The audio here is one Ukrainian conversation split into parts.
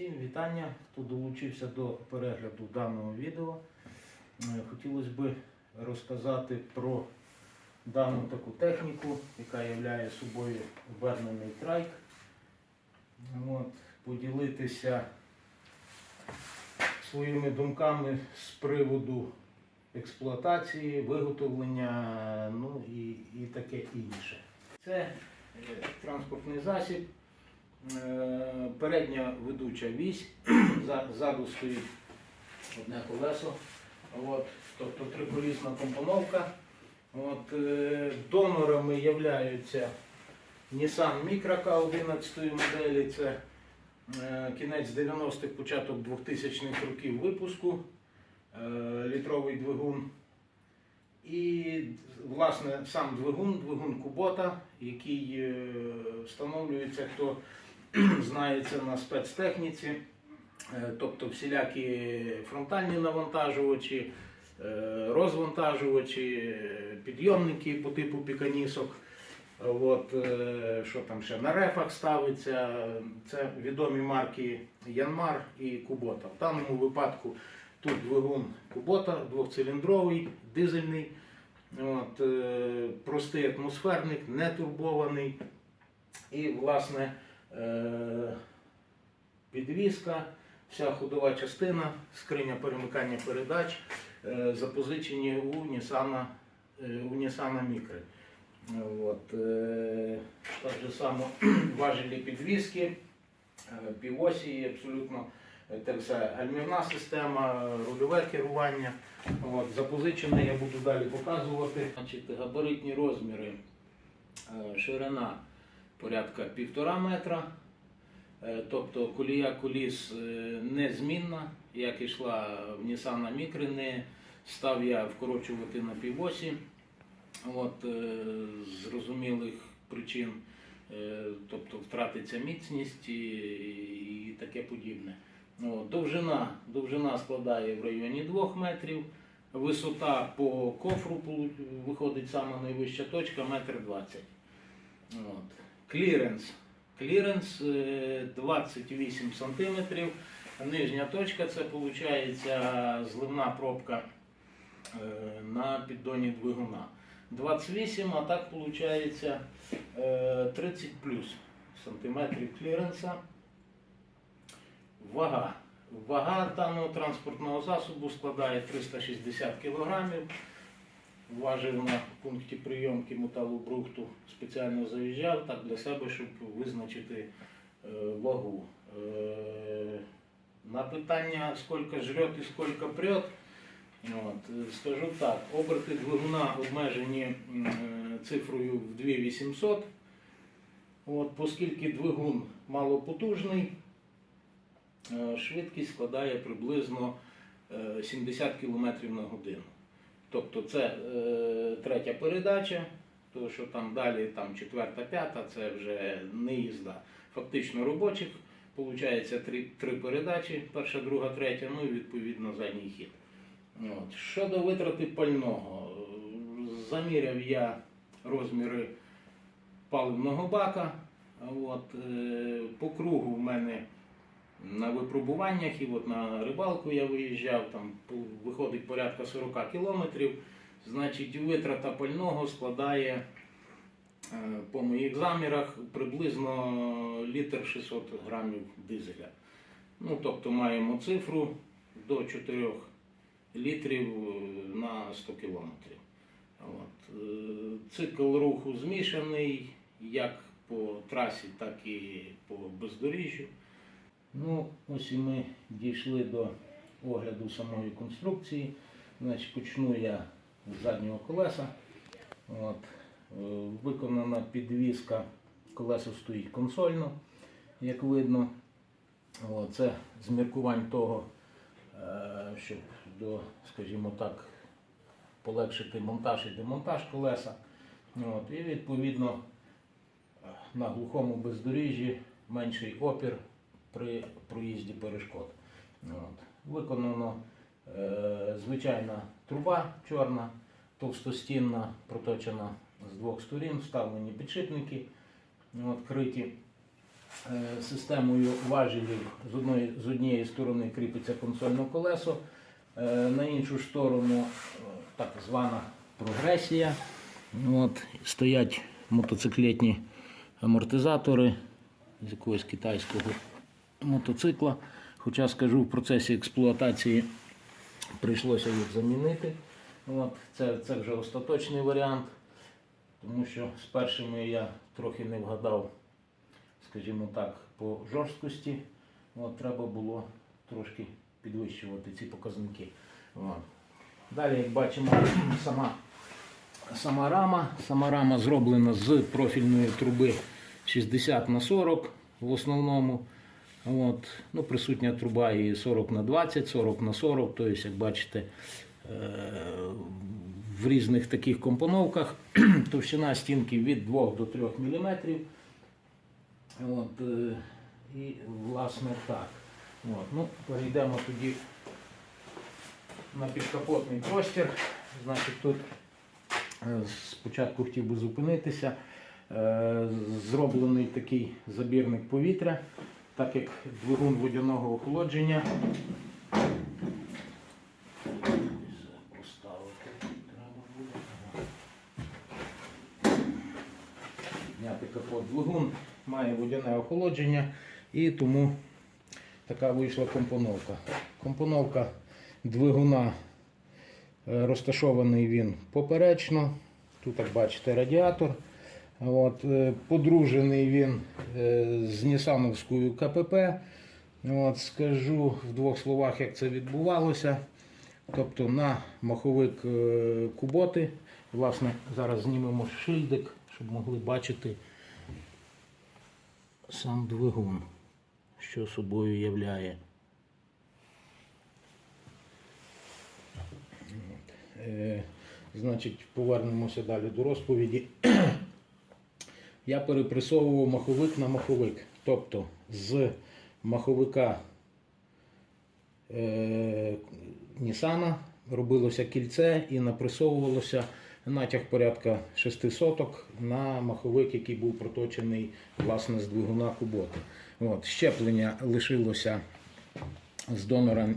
Всім вітання, хто долучився до перегляду даного відео. Е, Хотілося б розказати про дану таку техніку, яка являє собою обернений трайк. От, поділитися своїми думками з приводу експлуатації, виготовлення, ну і, і таке інше. Це транспортний засіб. Е, Передня ведуча вісь, за- ззаду стоїть одне колесо, от, тобто триколісна компоновка. От, е, донорами являються Nissan Micra K11 моделі, це е, кінець 90-х, початок 2000-х років випуску, літровий двигун. І, власне, сам двигун, двигун Кубота, який встановлюється, хто знається на спецтехніці, Е, тобто всілякі фронтальні навантажувачі, е, розвантажувачі, е, підйомники по типу піканісок. От, що там ще на рефах ставиться, це відомі марки Янмар і Кубота. В даному випадку тут двигун Кубота, двохциліндровий, дизельний, от, простий атмосферник, не турбований. І, власне, підвізка, вся ходова частина, скриня перемикання передач е, запозичені у Nissan, е, у Nissan Micra. От, е, так же само важелі підвіски, е, півосі, абсолютно е, те все гальмівна система, рульове керування. От, запозичене я буду далі показувати. Значить, габаритні розміри, е, ширина порядка півтора метра. Е, Тобто колія коліс е, незмінна, як йшла в Nissan Micra, не став я вкорочувати на півосі. От, е, з зрозумілих причин, тобто втратиться міцність і, і таке подібне. От, довжина, довжина складає в районі 2 метрів, висота по кофру виходить сама найвища точка, метр 20. Кліренс. Кліренс е, 28 см. Нижня точка це виходить зливна пробка е, на піддоні двигуна. 28, а так виходить 30 плюс сантиметрів кліренса. Вага. Вага даного транспортного засобу складає 360 кг. Важив на пункті прийомки металобрухту, спеціально заїжджав так для себе, щоб визначити е, вагу. Е, на питання, скільки жрет і скільки прет, От, е, скажу так, оберти двигуна обмежені цифрою в 2800. От, оскільки двигун малопотужний, швидкість складає приблизно е, 70 км на годину. Тобто це е, третя передача, тому що там далі там четверта, п'ята це вже не їзда. Фактично робочих. Получається три, три передачі, перша, друга, третя, ну і відповідно задній хід. От. Щодо витрати пального, заміряв я розміри паливного бака. От, е, по кругу в мене на випробуваннях і от на рибалку я виїжджав, там виходить порядка 40 кілометрів. Значить, витрата пального складає е, по моїх замірах приблизно літр 600 грамів дизеля. Ну, тобто маємо цифру до 4 літрів е, на 100 кілометрів. От. е, Цикл руху змішаний як по трасі, так і по бездоріжжю. Ну, ось і ми дійшли до огляду самої конструкції. Значить, почну я з заднього колеса. От. е, Виконана підвізка, колесо стоїть консольно, як видно. От, Це з міркувань того, е, щоб до, скажімо так, полегшити монтаж і демонтаж колеса. От, і відповідно е, на глухому бездоріжжі менший опір при проїзді перешкод. От. Виконано е, звичайна труба чорна, товстостінна, проточена з двох сторін, вставлені підшипники от, криті. е, системою важелів. З одної, з однієї сторони кріпиться консольне колесо, е, на іншу сторону е, так звана прогресія. От, стоять мотоциклетні амортизатори з якогось китайського мотоцикла. Хоча скажу, в процесі експлуатації прийшлося їх замінити. От, це, це вже остаточний варіант, тому що з першими я трохи не вгадав, скажімо так, по жорсткості. От, треба було трошки підвищувати ці показники. От. Далі, як бачимо, сама, сама рама. Сама рама зроблена з профільної труби 60 на 40 в основному. От. Ну, присутня труба і 40 на 20, 40 на 40, тобто, як бачите, е, в різних таких компоновках. Товщина стінки від 2 до 3 мм. От, е, і власне так. От, ну, перейдемо тоді на підкапотний простір. Значить, тут е, спочатку хотів би зупинитися. Зроблений такий забірник повітря, так як двигун водяного охолодження. Капот. Двигун має водяне охолодження і тому така вийшла компоновка. Компоновка двигуна е, розташований він поперечно. Тут, як бачите, радіатор. От, е, подружений він е, з Нісановською КПП. От, скажу в двох словах, як це відбувалося. Тобто на маховик е, куботи. Власне, зараз знімемо шильдик, щоб могли бачити сам двигун, що собою являє. Значить, повернемося далі до розповіді. Я перепресовував маховик на маховик. Тобто з маховика е, робилося кільце і напресовувалося натяг порядка 6 соток на маховик, який був проточений власне з двигуна Куботи. От, щеплення лишилося з донора.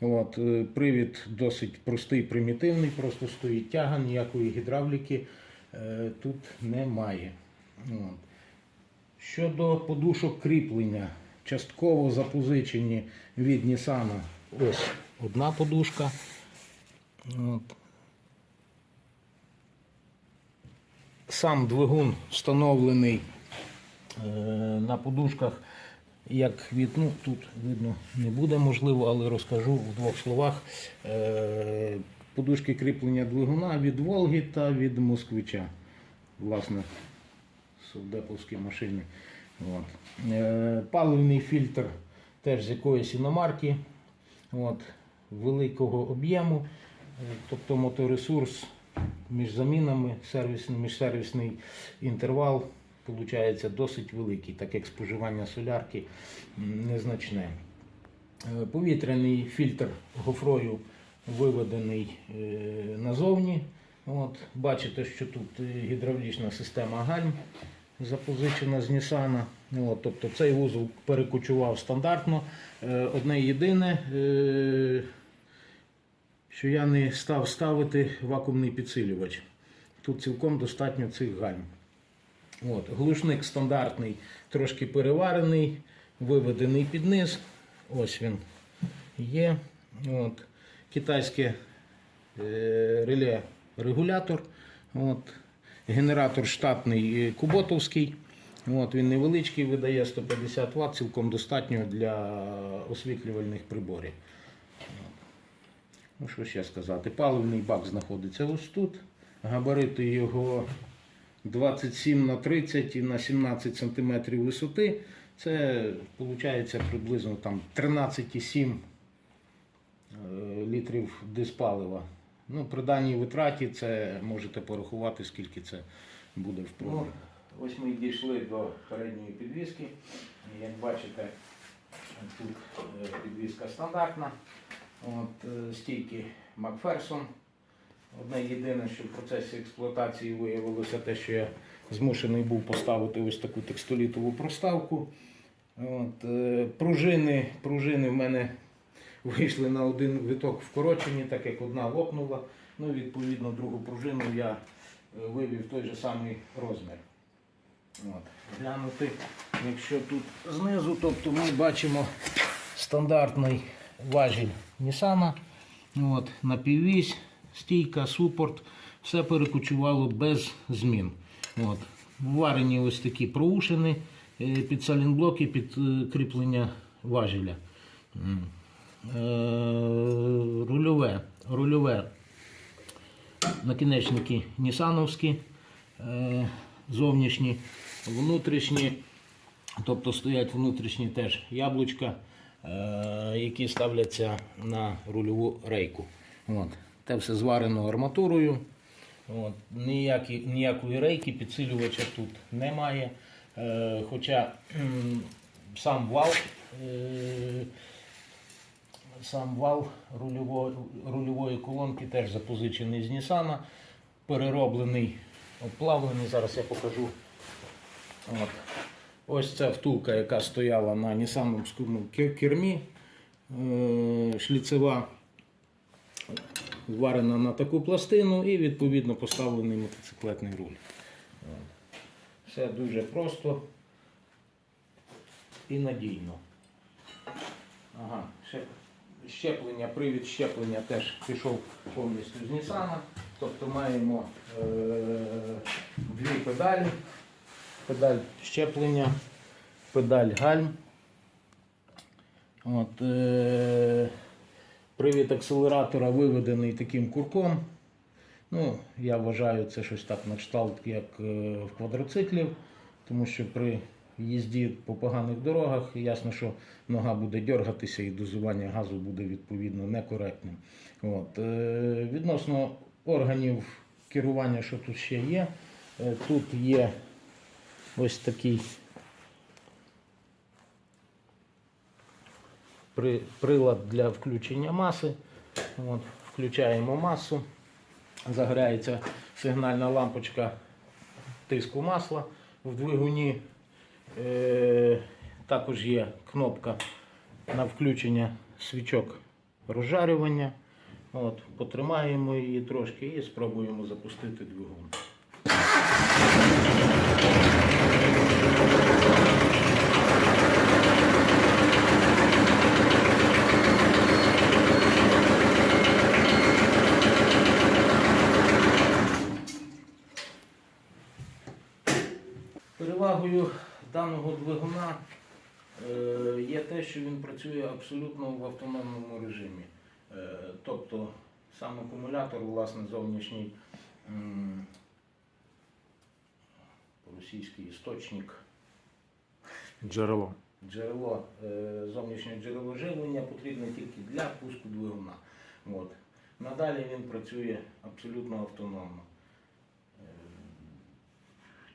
От, е, привід досить простий, примітивний, просто стоїть тяга, ніякої гідравліки тут немає. От. Щодо подушок кріплення, частково запозичені від Nissan ось одна подушка. От. Сам двигун встановлений е, на подушках, як від, ну тут видно не буде можливо, але розкажу в двох словах. Е, подушки кріплення двигуна від Волги та від Москвича. Власне, совдеповські машини. От. Е, паливний фільтр теж з якоїсь іномарки. От, великого об'єму, Е, тобто моторесурс між замінами, сервісний, міжсервісний інтервал виходить досить великий, так як споживання солярки незначне. Е, Повітряний фільтр гофрою виведений е, назовні. От, бачите, що тут е, гідравлічна система гальм запозичена з Нісана. Тобто цей вузол перекочував стандартно. Е, Одне єдине, що я не став ставити вакуумний підсилювач. Тут цілком достатньо цих гальм. От, глушник стандартний, трошки переварений, виведений під низ. Ось він є. От, китайське е, реле регулятор. От, генератор штатний е, куботовський. От, він невеличкий, видає 150 Вт, цілком достатньо для освітлювальних приборів. Ну, що ще сказати? Паливний бак знаходиться ось тут. Габарити його 27 на 30 і на 17 см висоти. Це виходить приблизно там 13,7 е, літрів диспалива. Ну, при даній витраті це можете порахувати, скільки це буде в пробі. Ось ми дійшли до передньої підвіски. Як бачите, тут е, підвіска стандартна. От, е, стійки Макферсон Одне єдине, що в процесі експлуатації виявилося те, що я змушений був поставити ось таку текстолітову проставку. От, е, пружини, пружини в мене вийшли на один виток вкорочені, так як одна лопнула. Ну, відповідно, другу пружину я е, вивів той же самий розмір. От. Глянути, якщо тут знизу, тобто ми бачимо стандартний важіль Nissan. От, напіввісь, стійка, супорт, все перекочувало без змін. От. Варені ось такі проушини е, під салінблоки, під е, кріплення важеля. Е, Рульове, рульове накінечники нісановські, е, зовнішні, внутрішні, тобто стоять внутрішні теж яблучка, е, які ставляться на рульову рейку. От. Те все зварено арматурою. От. Ніякі, ніякої рейки, підсилювача тут немає. Хоча сам вал, сам вал рульової, рульової колонки теж запозичений з Нісана, перероблений, обплавлений. Зараз я покажу. От. Ось ця втулка, яка стояла на Нісановському кермі, е, шліцева, зварена на таку пластину і відповідно поставлений мотоциклетний руль. Все дуже просто і надійно. Ага, ще щеплення, привід щеплення теж пішов повністю з Нісана. Тобто маємо е, дві педалі. Педаль щеплення, педаль гальм. От, е, привід акселератора виведений таким курком. Ну, я вважаю, це щось так на кшталт, як е, в квадроциклів, тому що при їзді по поганих дорогах ясно, що нога буде дергатися і дозування газу буде відповідно некоректним. От. Е, Відносно органів керування, що тут ще є, е, тут є ось такий при- прилад для включення маси. От, включаємо масу, загорається сигнальна лампочка тиску масла в двигуні. Е, також є кнопка на включення свічок розжарювання. От, потримаємо її трошки і спробуємо запустити двигун. Перевагою даного двигуна е, є те, що він працює абсолютно в автономному режимі. Е, Тобто сам акумулятор, власне, зовнішній російський істочник, Джерело. джерело, е, зовнішнє джерело живлення потрібне тільки для пуску двигуна. От. Надалі він працює абсолютно автономно.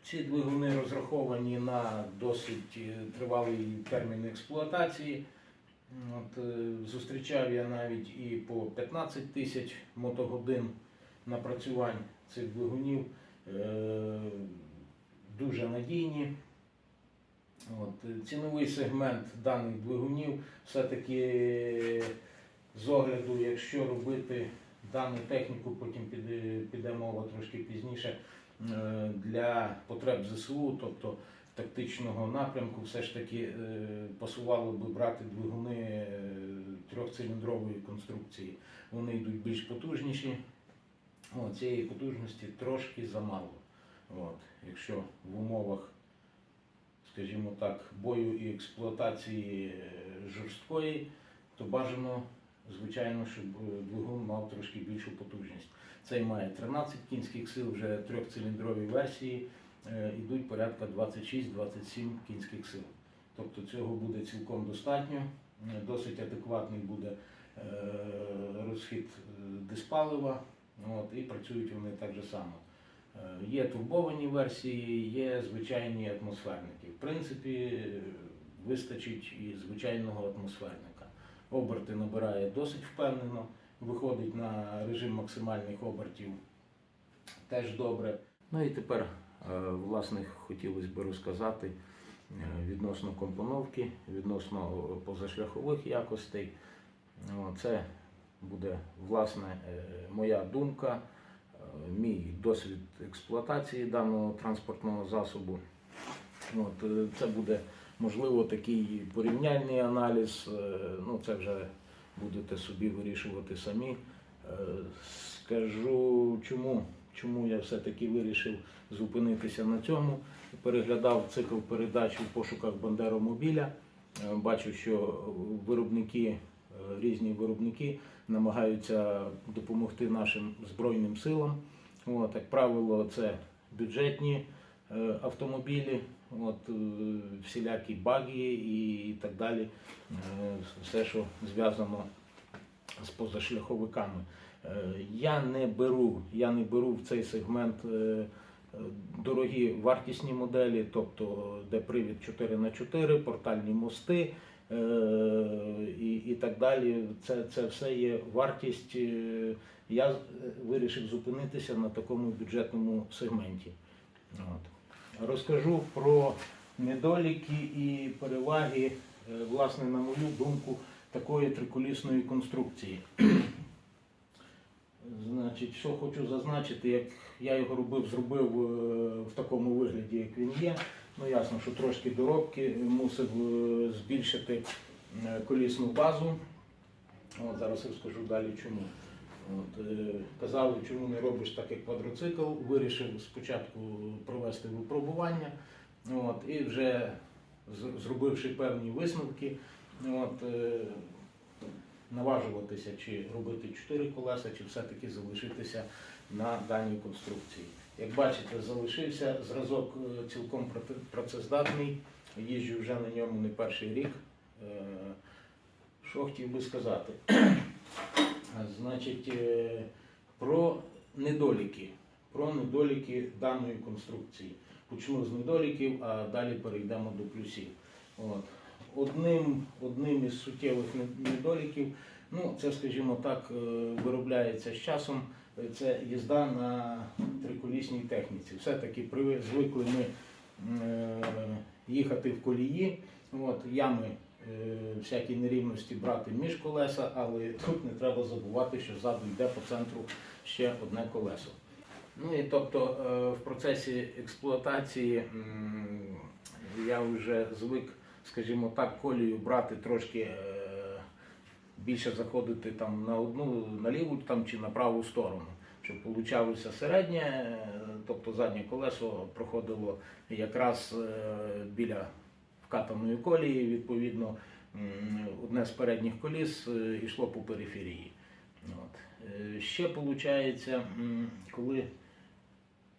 Ці двигуни розраховані на досить е, тривалий термін експлуатації. От, е, зустрічав я навіть і по 15 тисяч мотогодин напрацювань цих двигунів. Е, Дуже надійні. От, е, ціновий сегмент даних двигунів все-таки з огляду, якщо робити дану техніку, потім піде, піде мова трошки пізніше, для потреб ЗСУ, тобто тактичного напрямку, все ж таки е, пасувало би брати двигуни е, трьохциліндрової конструкції. Вони йдуть більш потужніші. О, цієї потужності трошки замало. От, якщо в умовах скажімо так, бою і експлуатації е, жорсткої, то бажано, звичайно, щоб е, двигун мав трошки більшу потужність. Цей має 13 кінських сил, вже трьохциліндрові версії е, йдуть порядка 26-27 кінських сил. Тобто цього буде цілком достатньо. Е, Досить адекватний буде е, розхід е, диспалива, от, і працюють вони так же само. Е, Є турбовані версії, є звичайні атмосферники. В принципі, е, вистачить і звичайного атмосферника. Оберти набирає досить впевнено, виходить на режим максимальних обертів. Теж добре. Ну і тепер, е, власне, хотілося б розказати е, відносно компоновки, відносно позашляхових якостей. Це буде власне е, моя думка, мій досвід експлуатації даного транспортного засобу. От, це буде можливо такий порівняльний аналіз. Ну, це вже будете собі вирішувати самі. Е, Скажу, чому, чому я все-таки вирішив зупинитися на цьому. Переглядав цикл передач у пошуках Бандеромобіля. Е, Бачу, що виробники, е, різні виробники намагаються допомогти нашим Збройним силам. От, як правило, це бюджетні автомобілі, от, е, всілякі баги і так далі. Е, Все, що зв'язано з позашляховиками. Е, Я не беру, я не беру в цей сегмент дорогі вартісні моделі, тобто де привід 4х4, портальні мости і, і так далі. Це, це все є вартість. Я вирішив зупинитися на такому бюджетному сегменті. От. Розкажу про недоліки і переваги, е, власне, на мою думку, такої триколісної конструкції. Значить, що хочу зазначити, як я його робив, зробив е, в такому вигляді, як він є. Ну ясно, що трошки доробки мусив е, збільшити колісну базу. От, зараз я скажу далі чому. От, е, казали, чому не робиш так, як квадроцикл. Вирішив спочатку провести випробування. От, і вже зробивши певні висновки, от, е, наважуватися, чи робити 4 колеса, чи все-таки залишитися на даній конструкції. Як бачите, залишився зразок е, цілком працездатний. Їжджу вже на ньому не перший рік. Що хотів би сказати? Значить, е, про недоліки. Про недоліки даної конструкції. Почну з недоліків, а далі перейдемо до плюсів. От. Одним, одним із суттєвих недоліків, ну це, скажімо так, е, виробляється з часом. Це їзда на триколісній техніці. Все-таки звикли ми е, їхати в колії, от, ями всякі нерівності брати між колеса, але тут не треба забувати, що ззаду йде по центру ще одне колесо. Ну і тобто е, в процесі експлуатації я вже звик, скажімо так, колію брати трошки е, більше заходити там на одну, на ліву там, чи на праву сторону. Щоб получалося середнє, е, тобто заднє колесо проходило якраз е, біля вкатаної колії, відповідно, одне з передніх коліс е, йшло по периферії. От. Е, Ще виходить, коли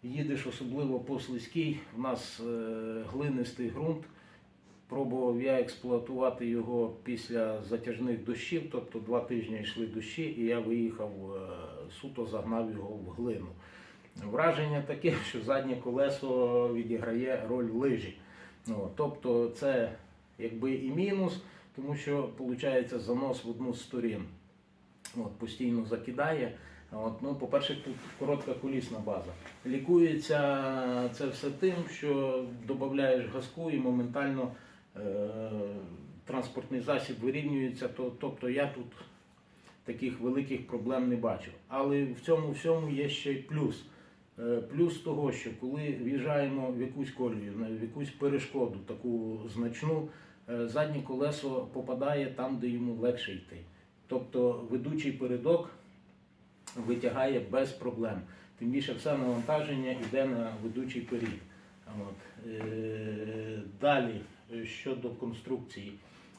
їдеш особливо по слизькій, в нас е, глинистий ґрунт. Пробував я експлуатувати його після затяжних дощів, тобто два тижні йшли дощі, і я виїхав суто, загнав його в глину. Враження таке, що заднє колесо відіграє роль лижі. Ну, тобто це якби і мінус, тому що виходить занос в одну з сторін. От, постійно закидає. От, ну, по-перше, тут коротка колісна база. Лікується це все тим, що додаєш газку і моментально е, транспортний засіб вирівнюється. То, тобто я тут таких великих проблем не бачу. Але в цьому всьому є ще й плюс. Е, Плюс того, що коли в'їжджаємо в якусь колію, в якусь перешкоду, таку значну, е, заднє колесо попадає там, де йому легше йти. Тобто ведучий передок витягає без проблем. Тим більше все навантаження йде на ведучий перід. От. Е, Далі щодо конструкції.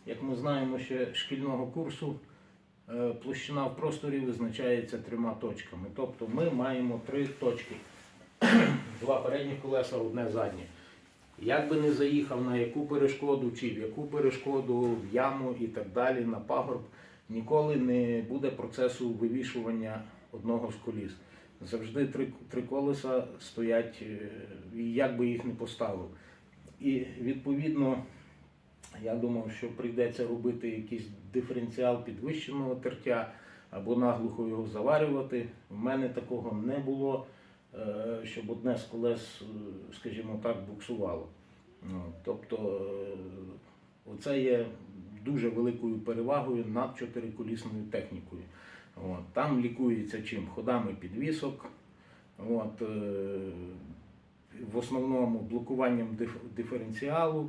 Як ми знаємо ще шкільного курсу, площина в просторі визначається трьома точками. Тобто ми маємо три точки. Два передні колеса, одне заднє. Як би не заїхав на яку перешкоду, чи в яку перешкоду, в яму і так далі, на пагорб, ніколи не буде процесу вивішування одного з коліс. Завжди три, три колеса стоять, е, як би їх не поставив. І відповідно, я думав, що прийдеться робити якийсь диференціал підвищеного тертя. або наглухо його заварювати. В мене такого не було, щоб одне з колес, е, скажімо так, буксувало. Ну, Тобто е, оце є дуже великою перевагою над чотириколісною технікою. От. Там лікується чим? Ходами підвісок, от, е, в основному блокуванням диф- диференціалу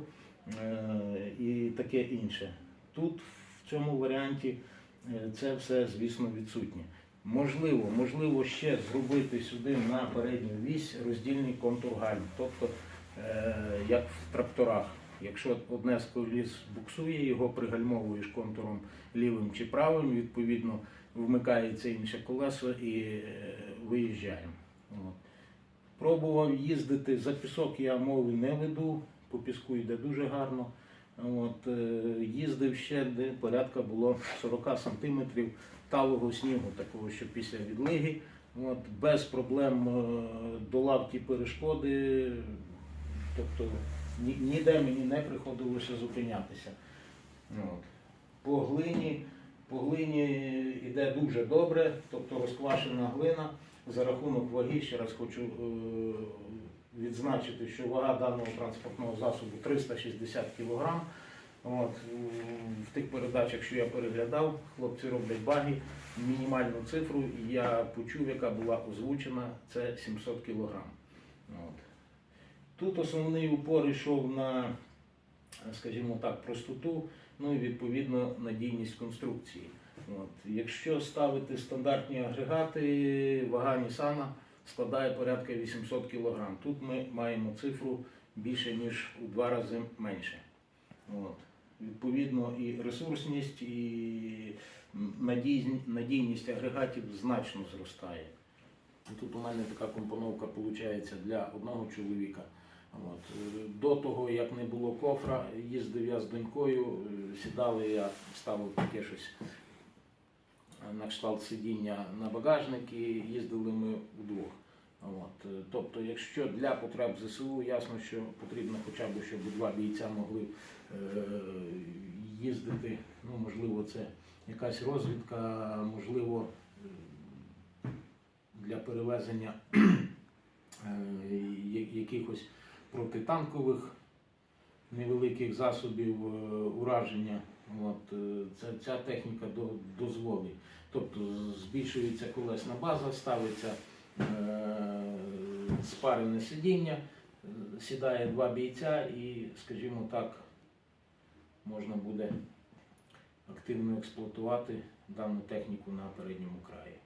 е, і таке інше. Тут в цьому варіанті е, це все, звісно, відсутнє. Можливо, можливо ще зробити сюди на передню вісь роздільний контур гальм, тобто е, як в тракторах. Якщо одне з коліс буксує, його пригальмовуєш контуром лівим чи правим, відповідно вмикається інше колесо і е, виїжджаємо. От. Пробував їздити за пісок, я мови не веду, по піску йде дуже гарно. От, е, їздив ще, де порядка було 40 сантиметрів талого снігу, такого, що після відлиги. От, без проблем е, долав ті перешкоди, тобто ні- ніде мені не приходилося зупинятися. От. По глині, по глині йде дуже добре, тобто розквашена глина за рахунок ваги, ще раз хочу е, відзначити, що вага даного транспортного засобу 360 кг. От, в тих передачах, що я переглядав, хлопці роблять баги, мінімальну цифру я почув, яка була озвучена, це 700 кг. От. Тут основний упор йшов на, скажімо так, простоту, ну і відповідно надійність конструкції. От. Якщо ставити стандартні агрегати, вага Нісана складає порядка 800 кг. Тут ми маємо цифру більше, ніж у два рази менше. От. Відповідно, і ресурсність, і надійність агрегатів значно зростає. Тут у мене така компоновка виходить для одного чоловіка. От. До того, як не було кофра, їздив я з донькою, сідали, я ставив таке щось на кшталт сидіння на багажник і їздили ми вдвох. От. Тобто, якщо для потреб ЗСУ ясно, що потрібно хоча б, щоб два бійця могли е, їздити, ну, можливо, це якась розвідка, можливо, для перевезення е, якихось протитанкових невеликих засобів е, ураження. От, це, ця техніка до- дозволить. Тобто збільшується колесна база, ставиться Е, спарене сидіння, сідає два бійця і, скажімо так, можна буде активно експлуатувати дану техніку на передньому краї.